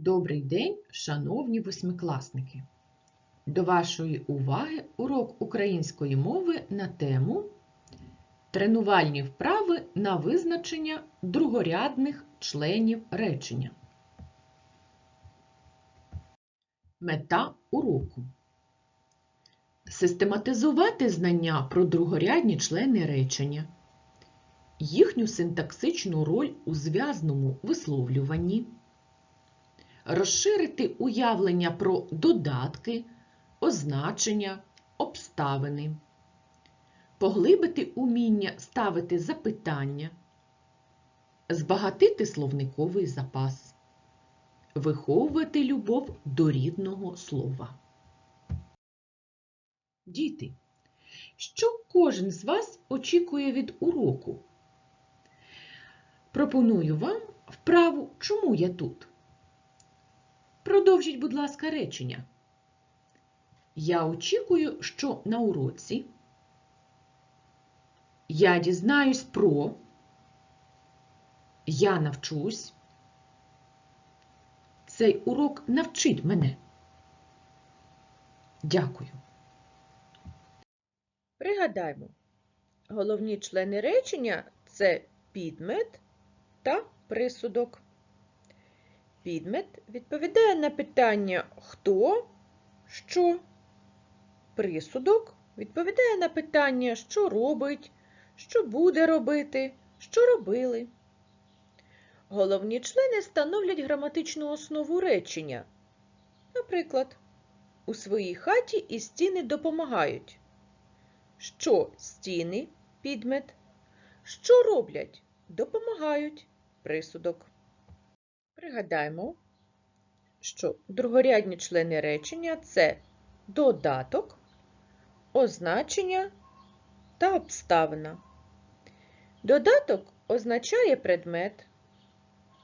Добрий день, шановні восьмикласники! До вашої уваги урок української мови на тему Тренувальні вправи на визначення другорядних членів речення. Мета уроку Систематизувати знання про другорядні члени речення, їхню синтаксичну роль у зв'язному висловлюванні розширити уявлення про додатки, означення, обставини, поглибити уміння ставити запитання, збагатити словниковий запас, виховувати любов до рідного слова. Діти, що кожен з вас очікує від уроку? Пропоную вам вправу Чому я тут? Продовжіть, будь ласка, речення. Я очікую, що на уроці я дізнаюсь про, я навчусь. Цей урок навчить мене. Дякую. Пригадаймо, головні члени речення це підмет та присудок. Підмет відповідає на питання хто, що. Присудок відповідає на питання, що робить, що буде робити, що робили. Головні члени становлять граматичну основу речення. Наприклад, у своїй хаті і стіни допомагають. Що стіни підмет, що роблять допомагають присудок. Пригадаємо, що другорядні члени речення це додаток, означення та обставина. Додаток означає предмет,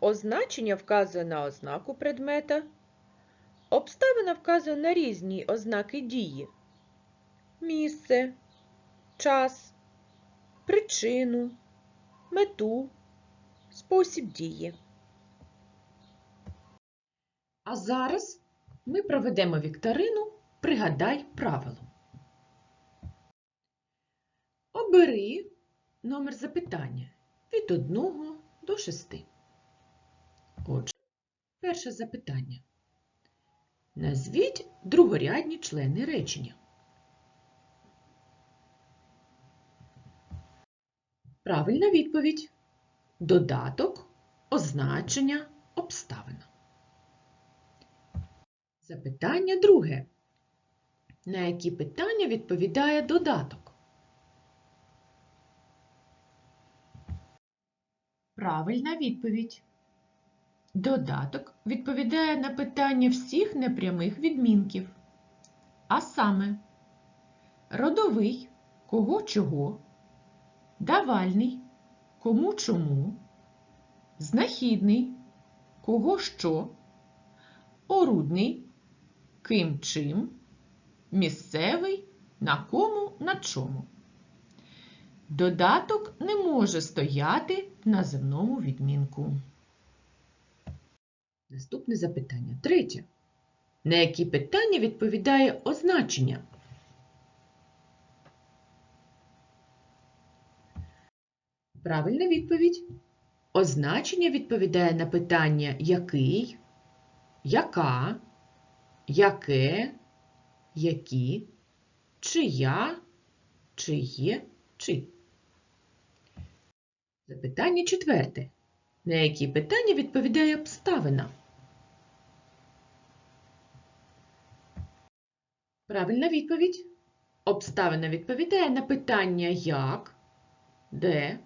означення вказує на ознаку предмета, обставина вказує на різні ознаки дії, місце, час, причину, мету, спосіб дії. А зараз ми проведемо вікторину Пригадай правило. Обери номер запитання від 1 до 6. Отже, перше запитання. Назвіть другорядні члени речення. Правильна відповідь. Додаток, означення, обставина. Запитання друге. На які питання відповідає додаток? Правильна відповідь. Додаток відповідає на питання всіх непрямих відмінків. А саме родовий кого чого, давальний кому чому, знахідний кого що, орудний ким чим, місцевий на кому на чому. Додаток не може стояти на земному відмінку. Наступне запитання. Третє. На які питання відповідає означення? Правильна відповідь. Означення відповідає на питання який, яка, яке, які, чия, чиє, чи. Запитання четверте. На які питання відповідає обставина? Правильна відповідь. Обставина відповідає на питання як, де,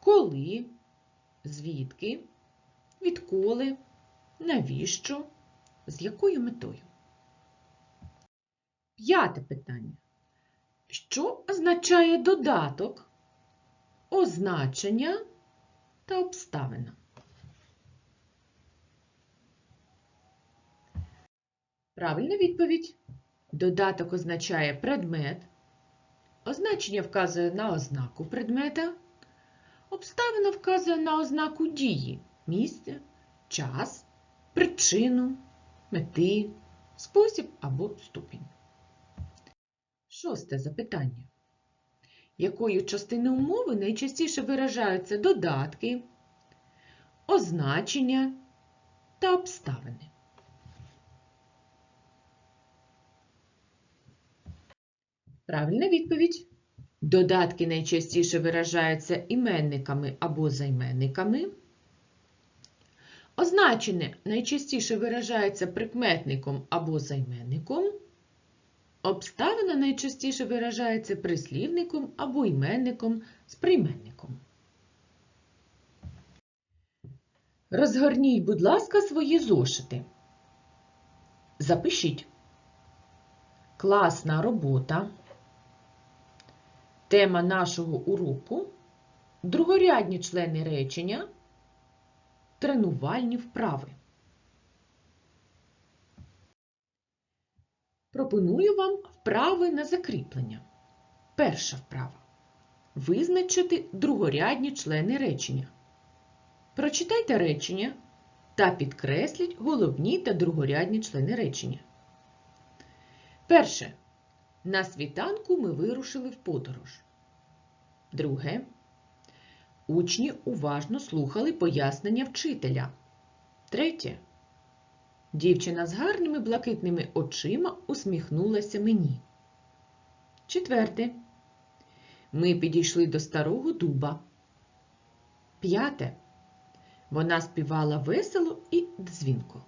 коли, звідки, відколи, навіщо, з якою метою. П'яте питання. Що означає додаток, означення та обставина? Правильна відповідь. Додаток означає предмет, означення вказує на ознаку предмета, обставина вказує на ознаку дії, місце, час, причину, мети, спосіб або ступінь. Шосте запитання. Якою частиною умови найчастіше виражаються додатки, означення та обставини? Правильна відповідь. Додатки найчастіше виражаються іменниками або займенниками. Означене найчастіше виражається прикметником або займенником. Обставина найчастіше виражається прислівником або іменником з прийменником. Розгорніть, будь ласка, свої зошити. Запишіть. Класна робота. Тема нашого уроку другорядні члени речення, тренувальні вправи. Пропоную вам вправи на закріплення. Перша вправа. Визначити другорядні члени речення. Прочитайте речення та підкресліть головні та другорядні члени речення. Перше. На світанку ми вирушили в подорож. Друге. Учні уважно слухали пояснення вчителя. Третє. Дівчина з гарними блакитними очима усміхнулася мені. Четверте. Ми підійшли до старого дуба. П'яте. Вона співала весело і дзвінко.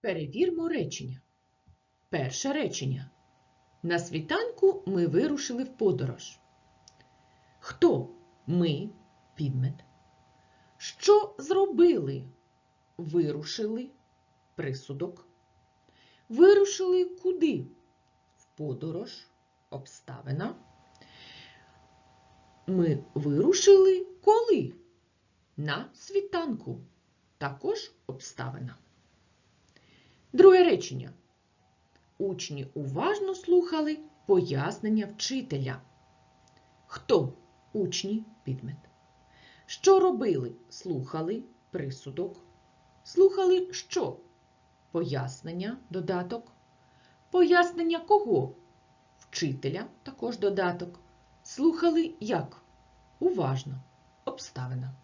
Перевірмо речення. Перше речення. На світанку ми вирушили в подорож. Хто? Ми, підмет. Що зробили? Вирушили присудок. Вирушили куди? В подорож, обставина. Ми вирушили коли? На світанку. Також обставина. Друге речення. Учні уважно слухали пояснення вчителя. Хто? Учні підмет. Що робили? Слухали присудок. Слухали що? Пояснення додаток. Пояснення кого? Вчителя також додаток. Слухали як? Уважно. Обставина.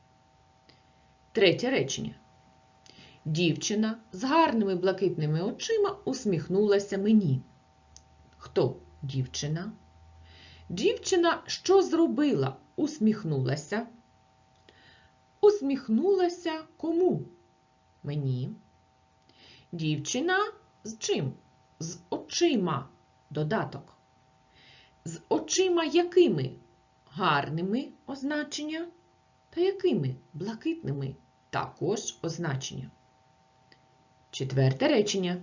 Третє речення. Дівчина з гарними блакитними очима усміхнулася мені. Хто дівчина? Дівчина що зробила? Усміхнулася. Усміхнулася кому? Мені. Дівчина з чим? З очима. Додаток. З очима якими? Гарними означення та якими? Блакитними також означення. Четверте речення.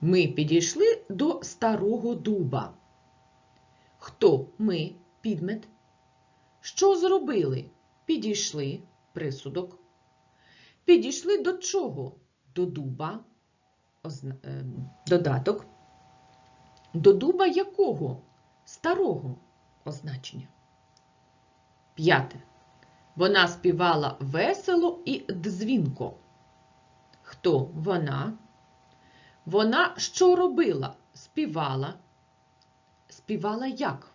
Ми підійшли до старого дуба. Хто ми підмет? Що зробили? Підійшли присудок. Підійшли до чого? До дуба. Озна... е, Додаток. До дуба якого? Старого означення. П'яте. Вона співала весело і дзвінко. Хто вона? Вона що робила? Співала. Співала як?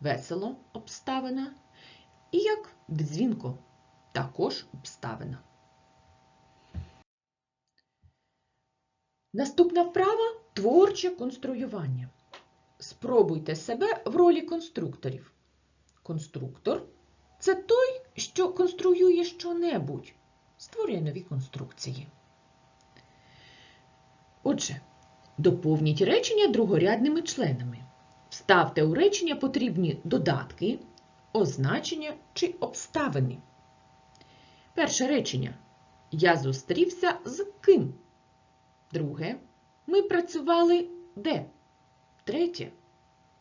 Весело обставина. І як дзвінко також обставина. Наступна вправа творче конструювання. Спробуйте себе в ролі конструкторів. Конструктор це той, що конструює щонебудь, створює нові конструкції. Отже, доповніть речення другорядними членами. Вставте у речення потрібні додатки, означення чи обставини. Перше речення. Я зустрівся з ким? Друге. Ми працювали де? Третє.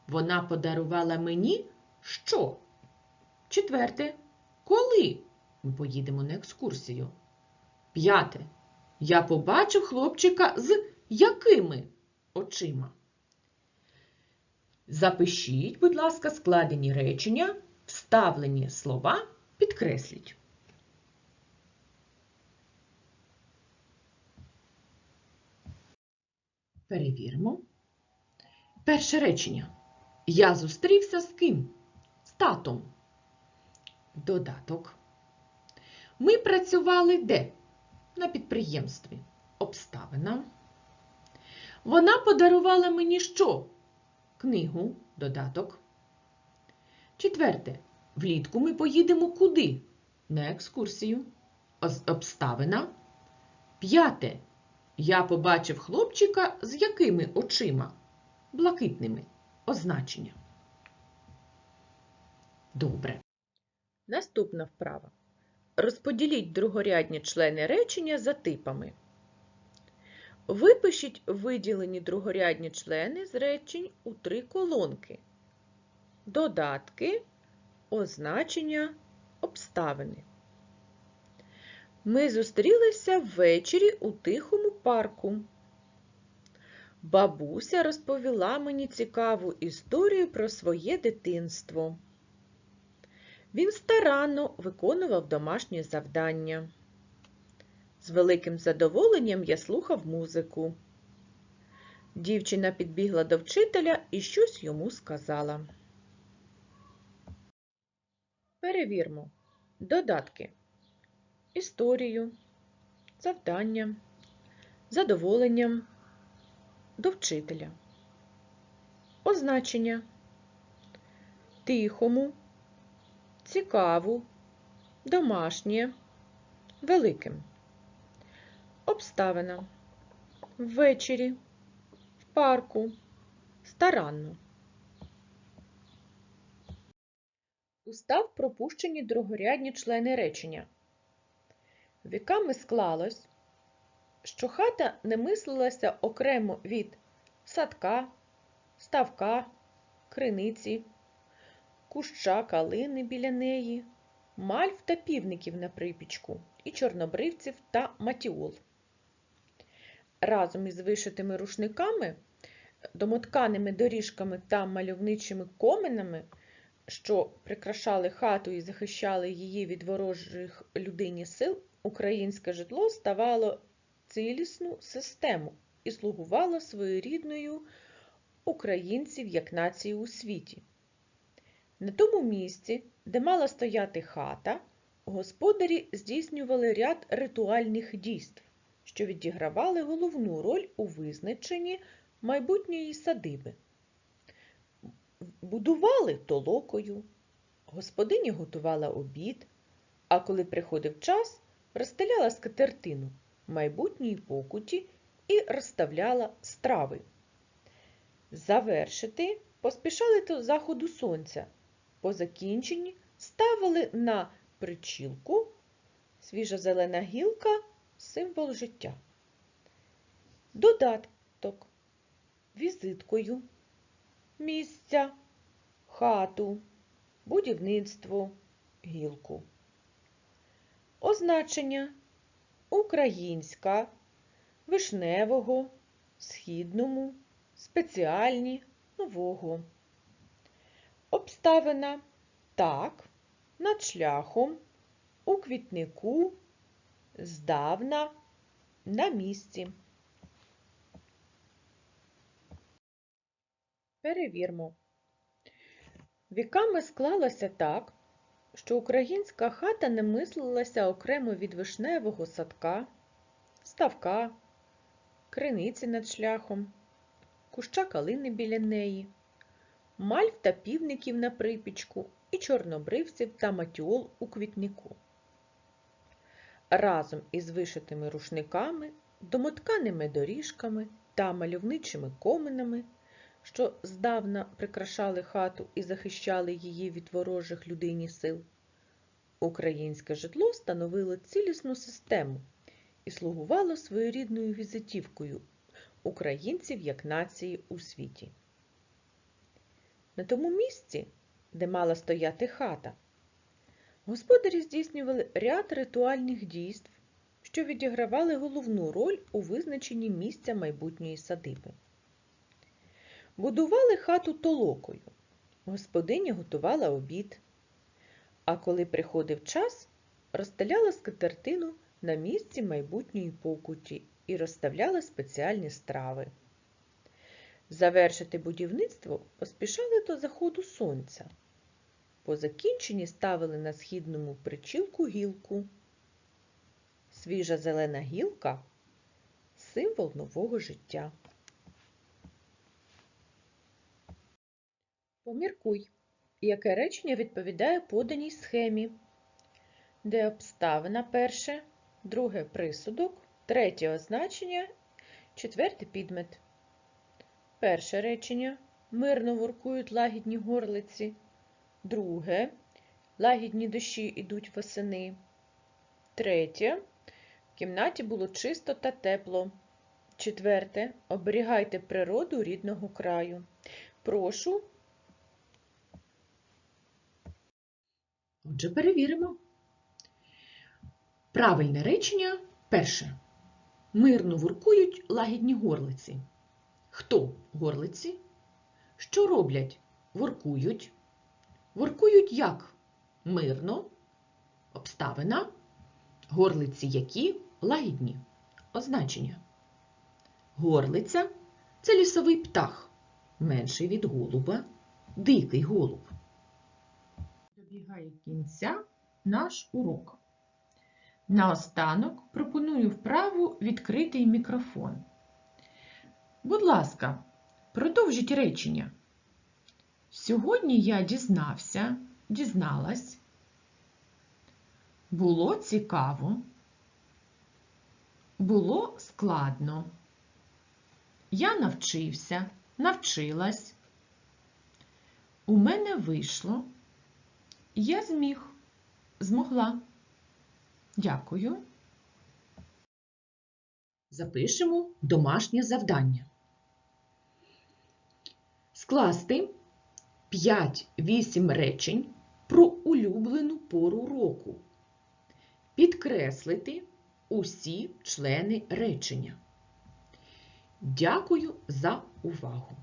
Вона подарувала мені що? Четверте. Коли ми поїдемо на екскурсію? П'яте. Я побачив хлопчика з якими очима? Запишіть, будь ласка, складені речення, вставлені слова підкресліть. Перевіримо. Перше речення. Я зустрівся з ким? З татом. Додаток. Ми працювали де? На підприємстві. Обставина. Вона подарувала мені що? Книгу. Додаток. Четверте. Влітку ми поїдемо куди? На екскурсію. Обставина. П'яте. Я побачив хлопчика з якими очима? Блакитними. Означення. Добре. Наступна вправа. Розподіліть другорядні члени речення за типами. Випишіть виділені другорядні члени з речень у три колонки. Додатки, означення, обставини. Ми зустрілися ввечері у тихому парку. Бабуся розповіла мені цікаву історію про своє дитинство. Він старанно виконував домашні завдання. З великим задоволенням я слухав музику. Дівчина підбігла до вчителя і щось йому сказала. Перевірмо. Додатки. Історію, завдання, задоволенням, до вчителя. Означення. Тихому, цікаву, домашнє, великим. Обставина. Ввечері, в парку, старанно. Устав пропущені другорядні члени речення. Віками склалось, що хата не мислилася окремо від садка, ставка, криниці, куща калини біля неї, мальв та півників на припічку і чорнобривців та матіол. Разом із вишитими рушниками, домотканими доріжками та мальовничими коменами, що прикрашали хату і захищали її від ворожих людині сил, українське житло ставало цілісну систему і слугувало своєрідною українців як нації у світі. На тому місці, де мала стояти хата, господарі здійснювали ряд ритуальних дійств, що відігравали головну роль у визначенні майбутньої садиби. Будували толокою, господиня готувала обід, а коли приходив час, розстеляла скатертину майбутньої покуті і розставляла страви. Завершити поспішали до заходу сонця. По закінченні ставили на причілку свіжа зелена гілка символ життя. Додаток. Візиткою, місця, хату, будівництво, гілку. Означення. Українська, вишневого, східному, спеціальні, нового. Обставина. Так, над шляхом, у квітнику, здавна, на місці. Перевірмо. Віками склалося так, що українська хата не мислилася окремо від вишневого садка, ставка, криниці над шляхом, куща калини біля неї, мальв та півників на припічку і чорнобривців та матіол у квітнику. Разом із вишитими рушниками, домотканими доріжками та мальовничими коменами, що здавна прикрашали хату і захищали її від ворожих людині сил, українське житло становило цілісну систему і слугувало своєрідною візитівкою українців як нації у світі. На тому місці, де мала стояти хата, господарі здійснювали ряд ритуальних дійств, що відігравали головну роль у визначенні місця майбутньої садиби. Будували хату толокою. Господиня готувала обід. А коли приходив час, розстеляла скатертину на місці майбутньої покуті і розставляла спеціальні страви. Завершити будівництво поспішали до заходу сонця. По закінченні ставили на східному причілку гілку. Свіжа зелена гілка символ нового життя. Поміркуй, яке речення відповідає поданій схемі, де обставина перше, друге присудок, третє означення, четверте підмет. Перше речення мирно воркують лагідні горлиці. Друге лагідні дощі ідуть восени. Третє в кімнаті було чисто та тепло. Четверте оберігайте природу рідного краю. Прошу Отже, перевіримо. Правильне речення перше. Мирно воркують лагідні горлиці. Хто горлиці? Що роблять? Воркують. Воркують як? Мирно. Обставина. Горлиці які? Лагідні. Означення. Горлиця це лісовий птах, менший від голуба, дикий голуб. Добігає кінця наш урок. Наостанок пропоную вправу відкритий мікрофон. Будь ласка, продовжіть речення. Сьогодні я дізнався, дізналась. Було цікаво. Було складно. Я навчився, навчилась. У мене вийшло. Я зміг, змогла. Дякую. Запишемо домашнє завдання. Скласти 5-8 речень про улюблену пору року. Підкреслити усі члени речення. Дякую за увагу!